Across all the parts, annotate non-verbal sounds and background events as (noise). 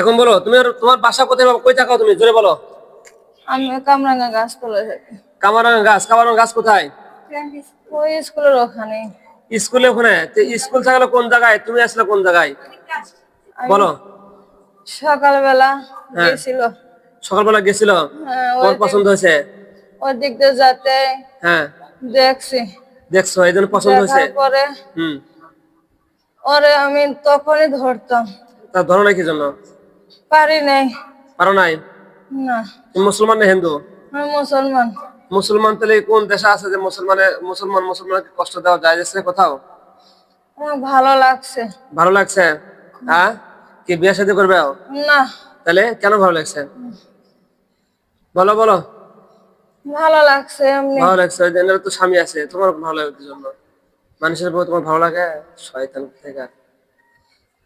এখন বলো তুমি তোমার বাসা কোথায় কই থাকো তুমি? জোরে বলো। আমি কামরাঙ্গা গাছ তোলা থাকি। কামারাঙ্গা গাছ কামারাঙ্গা গাছ কোথায়? ওই স্কুলের ওখানে। স্কুলে ওখানে? তো স্কুল থাকলে কোন জায়গায়? তুমি আসলে কোন জায়গায়? বলো। সকালবেলা হ্যাঁ। গেছিল। সকালবেলা গেছিল? হ্যাঁ, তোমার পছন্দ হয়েছে? ওই দিক দিয়ে যাতে হ্যাঁ। দেখছি। দেখছ এই জন্য পছন্দ হয়েছে? পরে হুম। ওরে আমি তখনই ধরতাম। তার ধরো না কি জন্য? পারি নাই। পারো নাই? না। মুসলমান না হিন্দু? মুসলমান। মুসলমান তাহলে কোন দেশে আছে যে মুসলমানে মুসলমান মুসলমানকে কষ্ট দেওয়া যায় যাচ্ছে কোথাও? ভালো লাগছে। ভালো লাগছে? হ্যাঁ? কি বিয়ে শাদী করবে? না। তাহলে কেন ভালো লাগছে? বলো বলো। ভালো লাগছে এমনি। ভালো লাগছে। এনার তো স্বামী আছে। তোমার ভালো জন্য। মানুষের বউ তোমার ভালো লাগে? শয়তান থেকে।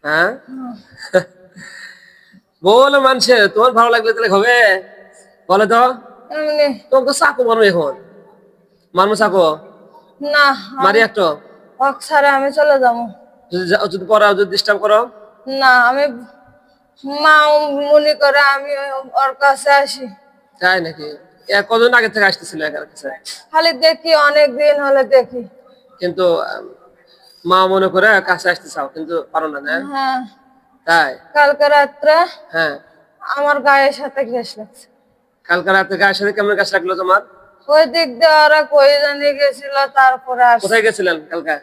হ্যাঁ? (laughs) বলো মানুষের তোমার ভালো লাগলে তাহলে হবে। বলে তো। তোমাকে চাকু মারো এখন। মারমো চাকু? না মারি একটু? অক ছাড়া আমি চলে যাব। যদি পড়াও যদি ডিস্টার্ব করো। না আমি মা মনে করে আমি ওর কাছে আসি। তাই নাকি? এ কদিন আগে থেকে আসতেছিল এখানে কাছে? খালি দেখি অনেক দিন হলে দেখি। কিন্তু মা মনে করে কাছে আসতে চাও কিন্তু পারো না না? হ্যাঁ। তাই? কালকে রাত্রে হ্যাঁ। আমার গায়ের সাথে ঘেস লাগছে। কালকে রাতে গায়ের সাথে কেমন গাছ লাগল তোমার? ওই দিক দিয়ে ওরা কই জানি গেছিল তারপরে কোথায় গেছিলেন কালকে?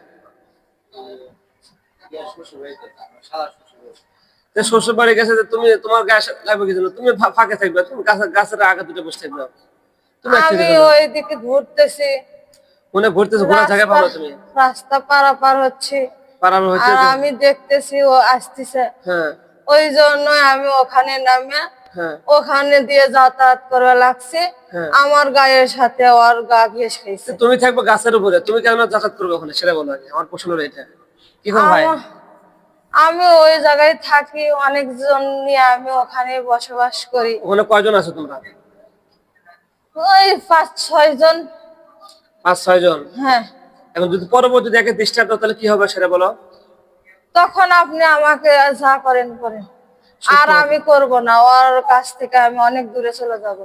শ্বশুর বাড়ি গেছে যে তুমি তোমার গায়ে লাগবে জন্য? তুমি ফাঁকে থাকবে তুমি গাছের গাছের আগে দুটো বসে থাকবে। আমি থেকে যাবে। ওই দিকে ঘুরতেছি। মনে ঘুরতেছো ঘোরা থাকে ভালো তুমি। রাস্তা পারাপার হচ্ছে। আর আমি দেখতেছি ও আসতেছে। হ্যাঁ। ওই জন্য আমি ওখানে নামে হ্যাঁ। ওখানে দিয়ে যাতায়াত করা লাগছে। হ্যাঁ। আমার গায়ের সাথে ওর গা ঘেস খাইছে। তুমি থাকবে গাছের উপরে। তুমি কেন যাতায়াত করবে ওখানে? সেটা বলো আগে। আমার প্রশ্ন এটা। কি ভাই? আমি ওই জায়গায় থাকি। অনেকজন নিয়ে আমি ওখানে বসবাস করি। ওখানে কয়জন আছো তোমরা? ওই পাঁচ ছয় জন পাঁচ ছয় জন হ্যাঁ। এখন যদি পরবর্তী দেখে দাও তাহলে কি হবে সেটা বলো? তখন আপনি আমাকে যা করেন করেন। আর আমি করব না। ওর কাছ থেকে আমি অনেক দূরে চলে যাব।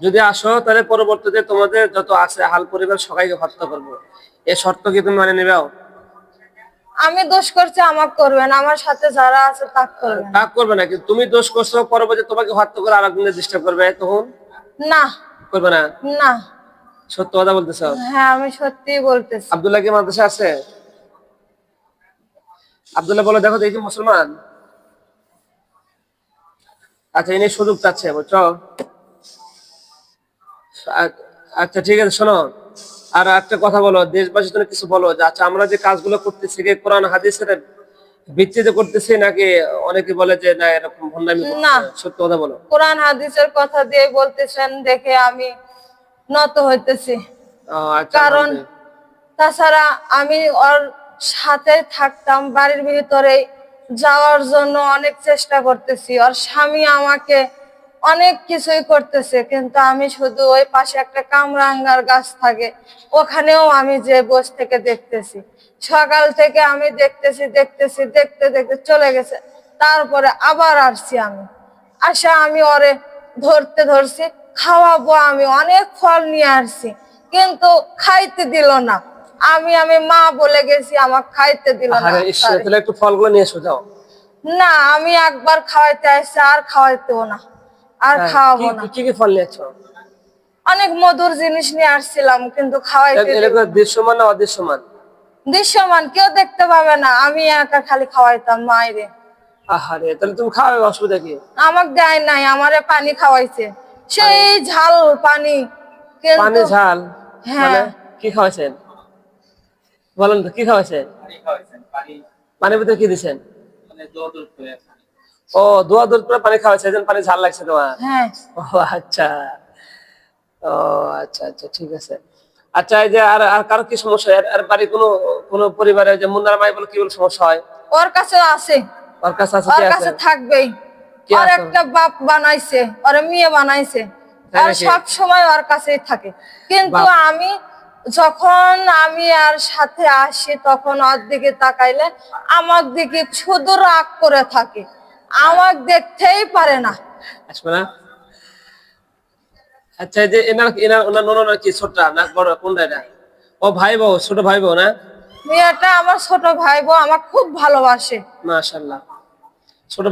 যদি আসো তাহলে পরবর্তীতে তোমাদের যত আছে হাল পরিবার সবাইকে হত্যা করব। এই শর্ত কি তুমি মানে নেবেও আমি দোষ করছি আমাকে করবেন। আমার সাথে যারা আছে তাক করবেন। তা করবে না কিন্তু তুমি দোষ করছ পরবর্তী তোমাকে হত্যা করে আর একদিনে ডিস্টার্ব করবে তখন? না। করবে না? না। সত্য কথা বলতেছ? হ্যাঁ আমি সত্যি বলতেছি। আবদুল্লাহ কি মাদ্রাসা আছে? আবদুল্লাহ বলো দেখো এই যে মুসলমান। আচ্ছা ইনি সুযোগ চাচ্ছে বুঝছ? আচ্ছা ঠিক আছে শোনো। আর একটা কথা বলো দেশবাসীর জন্য কিছু বলো যে আচ্ছা আমরা যে কাজগুলো করতেছি কি কোরআন হাদিসের ভিত্তিতে করতেছি নাকি অনেকে বলে যে না এরকম ভণ্ডামি না। সত্য কথা বলো। কোরআন হাদিসের কথা দিয়ে বলতেছেন দেখে আমি নত হইতেছি। আচ্ছা কারণ তাছাড়া আমি ওর সাথে থাকতাম বাড়ির ভিতরে যাওয়ার জন্য অনেক চেষ্টা করতেছি। ওর স্বামী আমাকে অনেক কিছুই করতেছে কিন্তু আমি শুধু ওই পাশে একটা কামরাঙ্গার গাছ থাকে ওখানেও আমি যে বস থেকে দেখতেছি। সকাল থেকে আমি দেখতেছি দেখতেছি দেখতে দেখতে চলে গেছে। তারপরে আবার আসছি আমি। আসা আমি ওরে ধরতে ধরছি খাওয়াবো আমি অনেক ফল নিয়ে আসছি কিন্তু খাইতে দিল না। আমি আমি মা বলে গেছি আমার খাইতে দিল না তাহলে একটু ফলগুলো নিয়ে এসো যাও। না আমি একবার খাওয়াইতে আসছি আর খাওয়াইতেও না আর হ্যাঁ, খাওয়াবো না। কি কি ফল নিয়েছো অনেক মধুর জিনিস নিয়ে আসছিলাম কিন্তু খাওয়াইতে দিল দৃশ্যমান না অদৃশ্যমান? দৃশ্যমান কেউ দেখতে পাবে না আমি একা খালি খাওয়াইতাম মায়েরে আহারে তাহলে তুমি খাওয়াবে অসুবিধা কি? আমাক দেয় নাই আমারে পানি খাওয়াইছে। সেই ঝাল পানি। পানি ঝাল হ্যাঁ। মানে কি খাওয়াইছেন? বলেন তো কি খাওয়াইছেন? পানির ভিতরে কি দিছেন? ও দোয়া দুধ করে পানি খাওয়াইছে এই জন্য পানি ঝাল লাগছে তোমার? হ্যাঁ। ও আচ্ছা। ও আচ্ছা আচ্ছা ঠিক আছে। আচ্ছা এই যে আর আর কারও কি সমস্যা? আর আর বাড়ি কোনো কোনো পরিবারে যে মুন্নার মাই বলে কি বলে সমস্যা হয়? ওর কাছে আছে। ওর কাছে আছে ওর কাছে থাকবেই। আছে? একটা বাপ বানাইছে ওর মেয়ে বানাইছে। আর সব সময় ওর কাছেই থাকে। কিন্তু আমি যখন আমি আর সাথে আসি তখন ওর দিকে তাকাইলে আমার দিকে শুধু রাগ করে থাকে। আমার দেখতেই পারে না। আচ্ছা যে এনার এনার ওনার কি ছোট না বড় কোনটা এটা? ও ভাই বউ ছোট ভাই বউ না? মেয়েটা আমার ছোট ভাই বোন আমার খুব ভালোবাসে। মাশাল্লাহ ছোট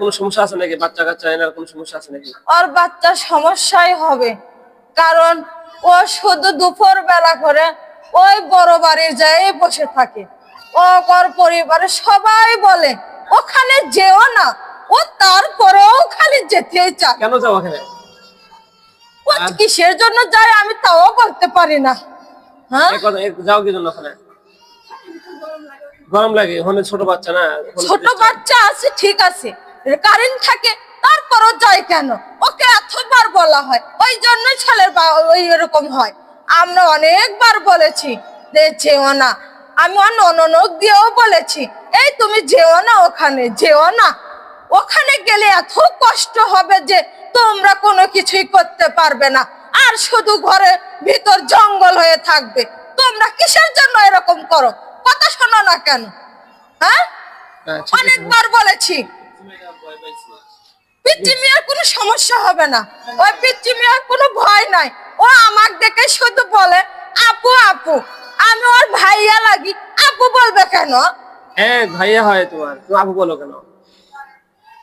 কোনো সমস্যা আছে নাকি? বাচ্চা কাচ্চা এনার কোনো সমস্যা আছে নাকি? ওর বাচ্চার সমস্যাই হবে। কারণ ও শুধু দুপুর বেলা করে ওই বড় যায় বসে থাকে। ও ওর পরিবারের সবাই বলে ওখানে যেও না। ও তারপরেও খালি যেতেই চায়। কেন যাও ওখানে? কিসের জন্য যায় আমি তাও বলতে পারি না। হ্যাঁ? যাও কি জন্য ওখানে? গরম লাগে ওখানে ছোট বাচ্চা না ছোট বাচ্চা আছে ঠিক আছে। কারেন্ট থাকে তারপরও যায় কেন? ওকে এতবার বলা হয় ওই জন্যই ছেলের ওই এরকম হয়। আমরা অনেকবার বলেছি যে যেও না। আমি অন্য ননদ দিয়েও বলেছি এই তুমি যেও না ওখানে যেও না। ওখানে গেলে এত কষ্ট হবে যে তোমরা কোনো কিছুই করতে পারবে না। আর শুধু ঘরে ভিতর জঙ্গল হয়ে থাকবে। তোমরা কিসের জন্য এরকম করো? কথা শোনো না কেন? হ্যাঁ। অনেকবার বলেছি। পিচ্চি মিয়ার কোনো সমস্যা হবে না। ওই পিচ্চি মিয়ার কোনো ভয় নাই। ও আমার দেখে শুধু বলে আপু আপু আমি ওর ভাইয়া লাগি। আপু বলবে কেন? হ্যাঁ ভাইয়া হয় তোমার। তুমি আপু বলো কেন?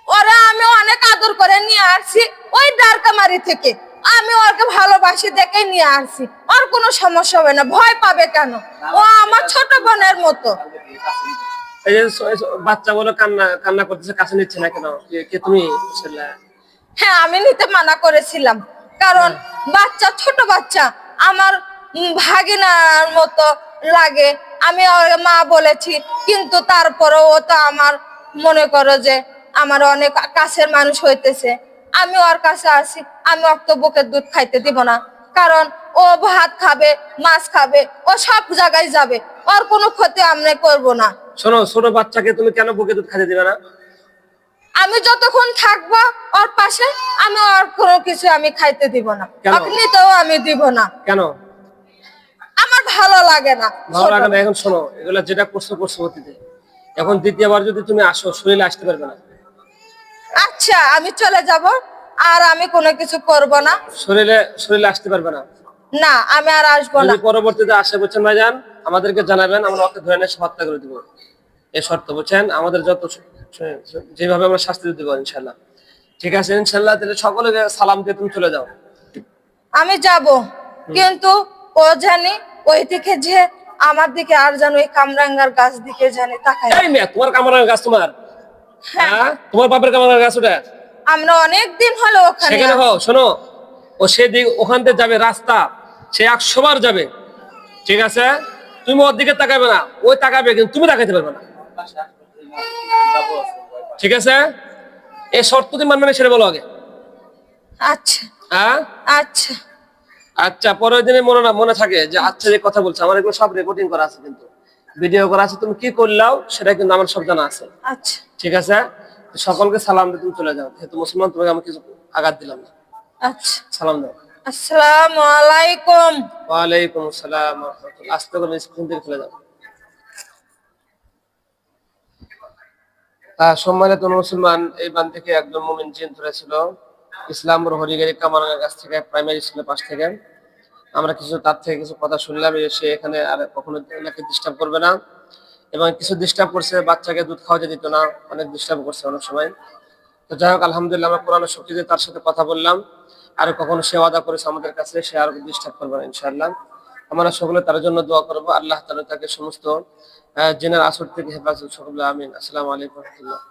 ওরা আমি অনেক আদর করে নিয়ে আসছি ওই ডারকামারি থেকে। আমি ওকে ভালোবাসি দেখে নিয়ে আসছি ওর কোনো সমস্যা হবে না ভয় পাবে কেন? ও আমার ছোট বোনের মতো। এই যে বাচ্চা বলে কান্না কান্না করতেছে কাছে নিচ্ছে না কেন? কে- তুমি? হ্যাঁ আমি নিতে মানা করেছিলাম। কারণ বাচ্চা ছোট বাচ্চা আমার ভাগিনার মতো লাগে। আমি মা বলেছি কিন্তু তারপরেও ও তো আমার মনে করো যে আমার অনেক কাছের মানুষ হইতেছে। আমি ওর কাছে আসি আমি ওর তো বুকের দুধ খাইতে দিব না। কারণ ও ভাত খাবে মাছ খাবে ও সব জায়গায় যাবে। ওর কোনো ক্ষতি আমরা করব না। শোনো ছোট বাচ্চাকে তুমি কেন বুকে দুধ খাইতে দিবে না? আমি যতক্ষণ থাকব ওর পাশে আমি আর কোনো কিছু আমি খাইতে দিব না। তো আমি দিব না। কেন? আমার ভালো লাগে না ভালো লাগে না এখন শোনো এগুলা যেটা করছ করছ অতীতে। এখন দ্বিতীয়বার যদি তুমি আসো শরীরে আসতে পারবে না। আচ্ছা আমি চলে যাব আর আমি কোনো কিছু করব না। শরীরে শরীরে আসতে পারবে না। না আমি আর আসব না। পরবর্তীতে আসে বুঝছেন ভাইজান আমাদেরকে জানাবেন আমরা ওকে ধরে নিয়ে হত্যা করে দিব। এই শর্ত বুঝছেন? আমাদের যত যেভাবে আমরা শাস্তি দিব ইনশাল্লাহ ঠিক আছে ইনশাল্লাহ তাহলে সকলে সালাম দিয়ে তুমি চলে যাও। আমি যাব কিন্তু ও জানি ওই দিকে যে আমার দিকে আর যেন ওই কামরাঙ্গার গাছ দিকে জানি তাকায় এই তোমার কামরার গাছ তোমার? হ্যাঁ। তোমার বাপের কামরার গাছ ওটা? আমরা অনেক দিন হলো ওখানে সেখানে হও শোনো। ও সেদিক ওখান থেকে যাবে রাস্তা। সে একশো বার যাবে। ঠিক আছে? তুমি ওর দিকে তাকাবে না। ওই তাকাবে কিন্তু তুমি তাকাইতে পারবে না। ঠিক আছে? এই শর্ত তুমি মানবে না সেটা বলো আগে। আচ্ছা। হ্যাঁ? আচ্ছা। আচ্ছা পরের দিনে মনে না মনে থাকে যে আচ্ছা যে কথা বলছে। আমার এগুলো সব রেকর্ডিং করা আছে কিন্তু। ভিডিও করা আছে তুমি কি করলাও সেটা কিন্তু আমার সব জানা আছে। আচ্ছা। ঠিক আছে? সকলকে সালাম দিয়ে তুমি চলে যাও। যেহেতু মুসলমান তোমাকে আমি কিছু আঘাত দিলাম না। আচ্ছা। সালাম দাও। আসসালামু আলাইকুম। আসসালাম আস্তে করে স্ক্রিন দাও আহ, সম্মানিত মুসলমান এই বান থেকে একজন মুমিন জিন ধরেছিল ইসলামপুর হরিগাড়ি কামারাঙ্গার কাছ থেকে প্রাইমারি স্কুলের পাশ থেকে। আমরা কিছু তার থেকে কিছু কথা শুনলাম সে এখানে আর কখনো ডিস্টার্ব করবে না। এবং কিছু ডিস্টার্ব করছে, বাচ্চাকে দুধ খাওয়াতে দিত না, অনেক ডিস্টার্ব করছে অনেক সময়। তো যাই হোক, আলহামদুলিল্লাহ আমরা কোরআনের শক্তিতে তার সাথে কথা বললাম। আর কখনো সে ওয়াদা করেছে আমাদের কাছে, সে আর ডিস্টার্ব করবে না, ইনশাআল্লাহ। আমরা সকলে তার জন্য দোয়া করব। আল্লাহ তাআলা তাকে সমস্ত জেনার আসর থেকে হেফাজত সকলে আমিন। আসসালামু আলাইকুম রহমতুল্লাহ।